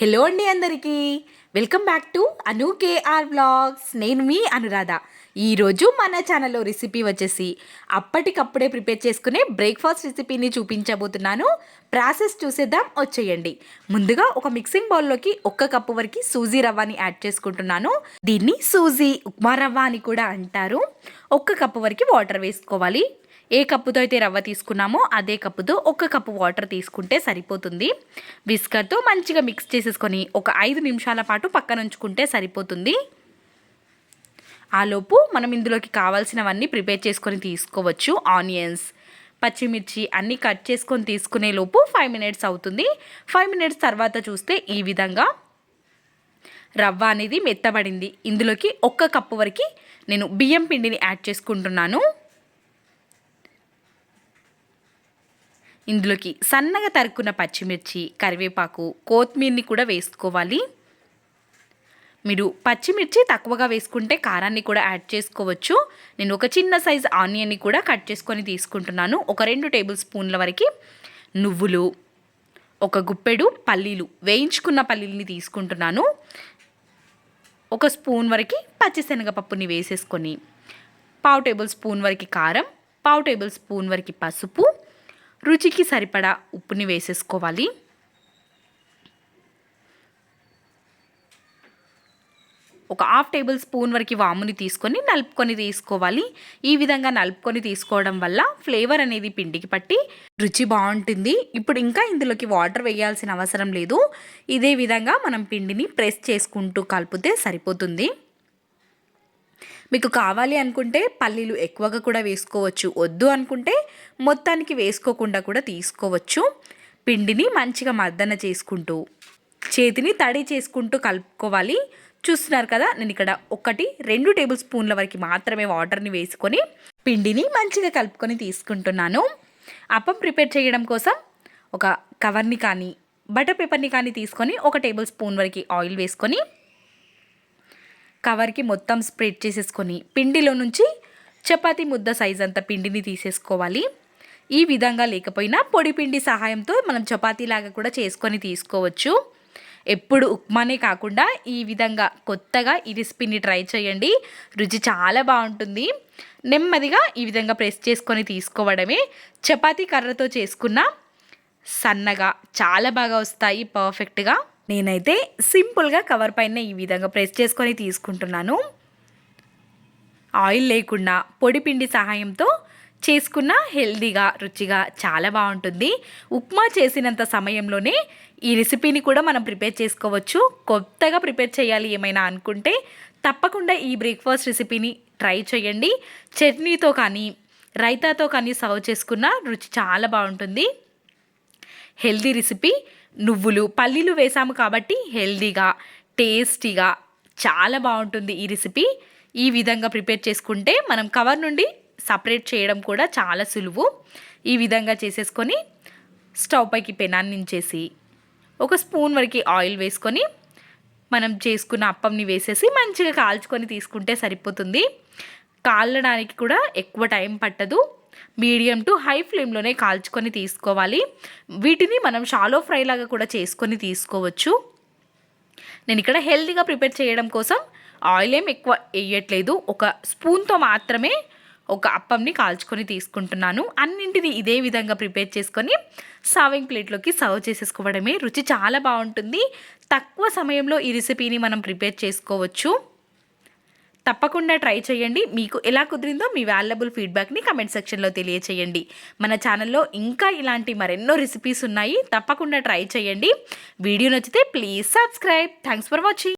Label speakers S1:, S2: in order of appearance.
S1: Hello అండి అందరికీ. Welcome back to Anu KR blogs. నేను మీ అనురాధ. ఈరోజు మన ఛానల్లో రెసిపీ వచ్చేసి అప్పటికప్పుడే ప్రిపేర్ చేసుకునే బ్రేక్ఫాస్ట్ రెసిపీని చూపించబోతున్నాను. ప్రాసెస్ చూసేద్దాం వచ్చేయండి. ముందుగా ఒక మిక్సింగ్ బౌల్లోకి ఒక్క కప్పు వరకు సూజీ రవ్వని యాడ్ చేసుకుంటున్నాను. దీన్ని సూజీ ఉప్మా రవ్వ అని కూడా అంటారు. ఒక్క కప్పు వరకు వాటర్ వేసుకోవాలి. ఏ కప్పుతో అయితే రవ్వ తీసుకున్నామో అదే కప్పుతో ఒక కప్పు వాటర్ తీసుకుంటే సరిపోతుంది. విస్కర్తో మంచిగా మిక్స్ చేసేసుకొని ఒక ఐదు నిమిషాల పాటు పక్కన ఉంచుకుంటే సరిపోతుంది. ఆలోపు మనం ఇందులోకి కావాల్సినవన్నీ ప్రిపేర్ చేసుకొని తీసుకోవచ్చు. ఆనియన్స్ పచ్చిమిర్చి అన్నీ కట్ చేసుకొని తీసుకునే లోపు ఫైవ్ మినిట్స్ అవుతుంది. ఫైవ్ మినిట్స్ తర్వాత చూస్తే ఈ విధంగా రవ్వ అనేది మెత్తబడింది. ఇందులోకి ఒక్క కప్పు వరకు నేను బియ్యం పిండిని యాడ్ చేసుకుంటున్నాను. ఇందులోకి సన్నగా తరుక్కున్న పచ్చిమిర్చి కరివేపాకు కొత్తిమీరని కూడా వేసుకోవాలి. మీరు పచ్చిమిర్చి తక్కువగా వేసుకుంటే కారాన్ని కూడా యాడ్ చేసుకోవచ్చు. నేను ఒక చిన్న సైజ్ ఆనియన్ని కూడా కట్ చేసుకొని తీసుకుంటున్నాను. ఒక రెండు టేబుల్ స్పూన్ల వరకు నువ్వులు ఒక గుప్పెడు పల్లీలు వేయించుకున్న పల్లీలని తీసుకుంటున్నాను. ఒక స్పూన్ వరకు పచ్చిశనగపప్పుని వేసేసుకొని పావు టేబుల్ స్పూన్ వరకు కారం పావు టేబుల్ స్పూన్ వరకు పసుపు రుచికి సరిపడా ఉప్పుని వేసేసుకోవాలి. ఒక హాఫ్ టేబుల్ స్పూన్ వరకు వాముని తీసుకొని నలుపుకొని తీసుకోవాలి. ఈ విధంగా నలుపుకొని తీసుకోవడం వల్ల ఫ్లేవర్ అనేది పిండికి పట్టి రుచి బాగుంటుంది. ఇప్పుడు ఇంకా ఇందులోకి వాటర్ వేయాల్సిన అవసరం లేదు. ఇదే విధంగా మనం పిండిని ప్రెస్ చేసుకుంటూ కలిపితే సరిపోతుంది. మీకు కావాలి అనుకుంటే పల్లీలు ఎక్కువగా కూడా వేసుకోవచ్చు. వద్దు అనుకుంటే మొత్తానికి వేసుకోకుండా కూడా తీసుకోవచ్చు. పిండిని మంచిగా మర్దన చేసుకుంటూ చేతిని తడి చేసుకుంటూ కలుపుకోవాలి. చూస్తున్నారు కదా నేను ఇక్కడ ఒకటి రెండు టేబుల్ స్పూన్ల వరకు మాత్రమే వాటర్ని వేసుకొని పిండిని మంచిగా కలుపుకొని తీసుకుంటున్నాను. అప్పం ప్రిపేర్ చేయడం కోసం ఒక కవర్ని కానీ బటర్ పేపర్ని కానీ తీసుకొని ఒక టేబుల్ స్పూన్ వరకు ఆయిల్ వేసుకొని కవర్కి మొత్తం స్ప్రెడ్ చేసేసుకొని పిండిలో నుంచి చపాతీ ముద్ద సైజ్ అంత పిండిని తీసేసుకోవాలి. ఈ విధంగా లేకపోయినా పొడి పిండి సహాయంతో మనం చపాతీలాగా కూడా చేసుకొని తీసుకోవచ్చు. ఎప్పుడు ఉప్మానే కాకుండా ఈ విధంగా కొత్తగా ఈ రెసిపీని ట్రై చేయండి. రుచి చాలా బాగుంటుంది. నెమ్మదిగా ఈ విధంగా ప్రెస్ చేసుకొని తీసుకోవడమే. చపాతీ కర్రతో చేసుకున్న సన్నగా చాలా బాగా వస్తాయి పర్ఫెక్ట్గా నేనైతే సింపుల్గా కవర్ పైన ఈ విధంగా ప్రెస్ చేసుకొని తీసుకుంటున్నాను. ఆయిల్ లేకుండా పొడి పిండి సహాయంతో చేసుకున్న హెల్దీగా రుచిగా చాలా బాగుంటుంది. ఉప్మా చేసినంత సమయంలోనే ఈ రెసిపీని కూడా మనం ప్రిపేర్ చేసుకోవచ్చు. కొత్తగా ప్రిపేర్ చేయాలి ఏమైనా అనుకుంటే తప్పకుండా ఈ బ్రేక్ఫాస్ట్ రెసిపీని ట్రై చేయండి. చట్నీతో కానీ రైతాతో కానీ సర్వ్ చేసుకున్న రుచి చాలా బాగుంటుంది. Healthy recipe. నువ్వులు పల్లీలు వేసాము కాబట్టి హెల్దీగా టేస్టీగా చాలా బాగుంటుంది ఈ రెసిపీ. ఈ విధంగా ప్రిపేర్ చేసుకుంటే మనం కవర్ నుండి సపరేట్ చేయడం కూడా చాలా సులువు. ఈ విధంగా చేసేసుకొని స్టవ్ పైకి పెనాన్నించేసి ఒక స్పూన్ వరకు ఆయిల్ వేసుకొని మనం చేసుకున్న అప్పంని వేసేసి మంచిగా కాల్చుకొని తీసుకుంటే సరిపోతుంది. కాలడానికి కూడా ఎక్కువ టైం పట్టదు. మీడియం టు హై ఫ్లేమ్లోనే కాల్చుకొని తీసుకోవాలి. వీటిని మనం షాలో ఫ్రై లాగా కూడా చేసుకొని తీసుకోవచ్చు. నేను ఇక్కడ హెల్తీగా ప్రిపేర్ చేయడం కోసం ఆయిల్ ఏం ఎక్కువ వేయట్లేదు. ఒక స్పూన్తో మాత్రమే ఒక అప్పంని కాల్చుకొని తీసుకుంటున్నాను. అన్నింటినీ ఇదే విధంగా ప్రిపేర్ చేసుకొని సర్వింగ్ ప్లేట్లోకి సర్వ్ చేసేసుకోవడమే రుచి చాలా బాగుంటుంది. తక్కువ సమయంలో ఈ రెసిపీని మనం ప్రిపేర్ చేసుకోవచ్చు. తప్పకుండా ట్రై చేయండి. మీకు ఎలా కుదిరిందో మీ వాల్యుబుల్ ఫీడ్బ్యాక్ని కమెంట్ సెక్షన్లో తెలియచేయండి. మన ఛానల్లో ఇంకా ఇలాంటి మరెన్నో రెసిపీస్ ఉన్నాయి. తప్పకుండా ట్రై చేయండి. వీడియో నచ్చితే please subscribe. Thanks for watching.